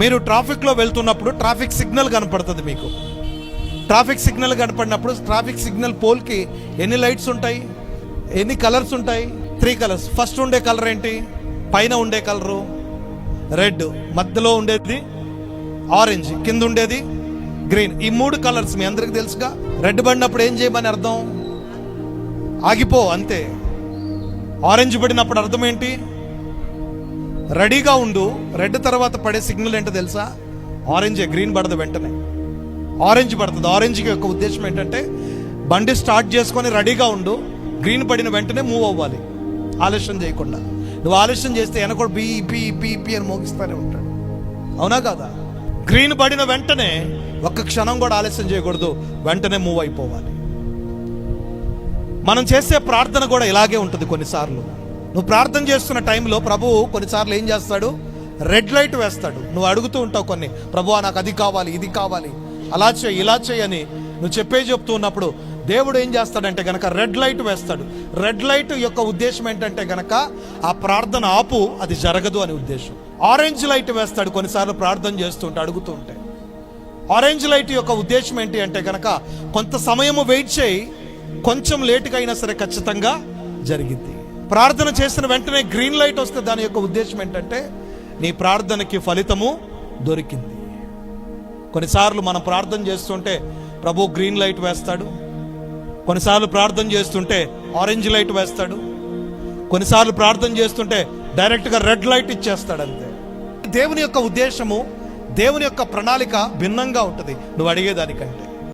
మీరు ట్రాఫిక్లో వెళ్తున్నప్పుడు ట్రాఫిక్ సిగ్నల్ కనపడుతుంది మీకు. ట్రాఫిక్ సిగ్నల్ కనపడినప్పుడు ట్రాఫిక్ సిగ్నల్ పోల్కి ఎన్ని లైట్స్ ఉంటాయి? ఎన్ని కలర్స్ ఉంటాయి? త్రీ కలర్స్ ఫస్ట్ ఉండే కలర్ ఏంటి? పైన ఉండే కలరు రెడ్ మధ్యలో ఉండేది ఆరెంజ్ కింద ఉండేది గ్రీన్ ఈ మూడు కలర్స్ మీ అందరికి తెలుసుగా? రెడ్ పడినప్పుడు ఏం చేయమని అర్థం? ఆగిపో అంతే. ఆరెంజ్ పడినప్పుడు అర్థం ఏంటి? రెడీగా ఉండు. రెడ్ తర్వాత పడే సిగ్నల్ ఏంటో తెలుసా? ఆరెంజే గ్రీన్ పడదు వెంటనే. ఆరెంజ్ పడుతుంది. ఆరెంజ్ యొక్క ఉద్దేశం ఏంటంటే బండి స్టార్ట్ చేసుకొని రెడీగా ఉండు. గ్రీన్ పడిన వెంటనే మూవ్ అవ్వాలి. ఆలస్యం చేయకుండా. నువ్వు ఆలస్యం చేస్తే వెనకడు బీ పీ పీ పీ అని మోగిస్తూనే ఉంటాడు. అవునా కాదా? గ్రీన్ పడిన వెంటనే ఒక్క క్షణం కూడా ఆలస్యం చేయకూడదు. వెంటనే మూవ్ అయిపోవాలి. మనం చేసే ప్రార్థన కూడా ఇలాగే ఉంటుంది కొన్నిసార్లు. నువ్వు ప్రార్థన చేస్తున్న టైంలో ప్రభువు కొన్నిసార్లు ఏం చేస్తాడు? రెడ్ లైట్ వేస్తాడు. నువ్వు అడుగుతూ ఉంటావు కొన్ని ప్రభు నాకు అది కావాలి ఇది కావాలి. అలా చేయి ఇలా చేయని అని నువ్వు చెప్పే చెప్తూ ఉన్నప్పుడు దేవుడు ఏం చేస్తాడంటే గనక రెడ్ లైట్ వేస్తాడు. రెడ్ లైట్ యొక్క ఉద్దేశం ఏంటంటే గనక ఆ ప్రార్థన ఆపు అది జరగదు అని ఉద్దేశం. ఆరెంజ్ లైట్ వేస్తాడు కొన్నిసార్లు ప్రార్థన చేస్తుంటే అడుగుతూ ఉంటే. ఆరెంజ్ లైట్ యొక్క ఉద్దేశం ఏంటి అంటే గనక కొంత సమయము వెయిట్ చేయి కొంచెం లేటుగా అయినా సరే ఖచ్చితంగా జరిగింది ప్రార్థన చేసిన వెంటనే గ్రీన్ లైట్ వస్తే దాని యొక్క ఉద్దేశం ఏంటంటే నీ ప్రార్థనకి ఫలితము దొరికింది. కొన్నిసార్లు మనం ప్రార్థన చేస్తుంటే ప్రభు గ్రీన్ లైట్ వేస్తాడు. కొన్నిసార్లు ప్రార్థన చేస్తుంటే ఆరెంజ్ లైట్ వేస్తాడు. కొన్నిసార్లు ప్రార్థన చేస్తుంటే డైరెక్ట్గా రెడ్ లైట్ ఇచ్చేస్తాడు అంతే. దేవుని యొక్క ఉద్దేశము దేవుని యొక్క ప్రణాళిక భిన్నంగా ఉంటుంది. నువ్వు అడిగేదానికంటే.